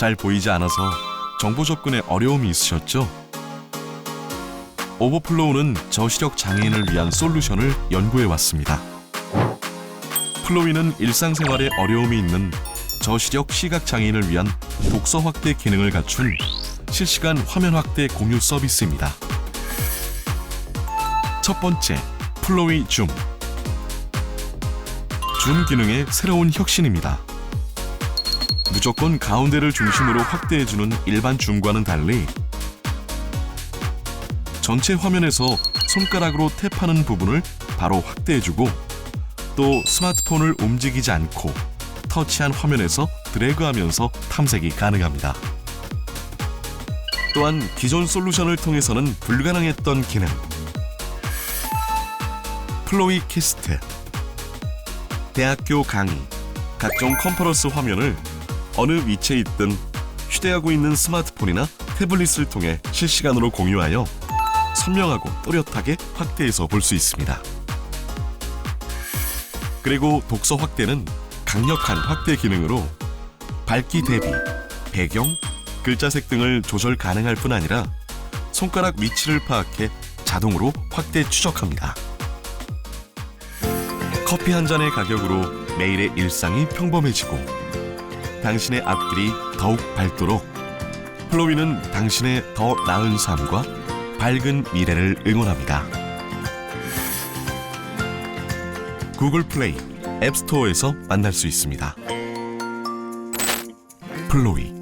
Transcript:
잘 보이지 않아서 정보 접근에 어려움이 있으셨죠? 오버플로우는 저시력 장애인을 위한 솔루션을 연구해 왔습니다. 플로이는 일상생활에 어려움이 있는 저시력 시각 장애인을 위한 독서 확대 기능을 갖춘 실시간 화면 확대 공유 서비스입니다. 첫 번째, 플로이 줌. 줌 기능의 새로운 혁신입니다. 무조건 가운데를 중심으로 확대해주는 일반 줌과는 달리 전체 화면에서 손가락으로 탭하는 부분을 바로 확대해주고 또 스마트폰을 움직이지 않고 터치한 화면에서 드래그하면서 탐색이 가능합니다. 또한 기존 솔루션을 통해서는 불가능했던 기능 플로이 키스트 대학교 강의, 각종 컨퍼런스 화면을 어느 위치에 있든 휴대하고 있는 스마트폰이나 태블릿을 통해 실시간으로 공유하여 선명하고 또렷하게 확대해서 볼 수 있습니다. 그리고 독서 확대는 강력한 확대 기능으로 밝기 대비, 배경, 글자색 등을 조절 가능할 뿐 아니라 손가락 위치를 파악해 자동으로 확대 추적합니다. 커피 한 잔의 가격으로 매일의 일상이 평범해지고 당신의 앞길이 더욱 밝도록 플로위는 당신의 더 나은 삶과 밝은 미래를 응원합니다. 구글 플레이, 앱스토어에서 만날 수 있습니다. 플로이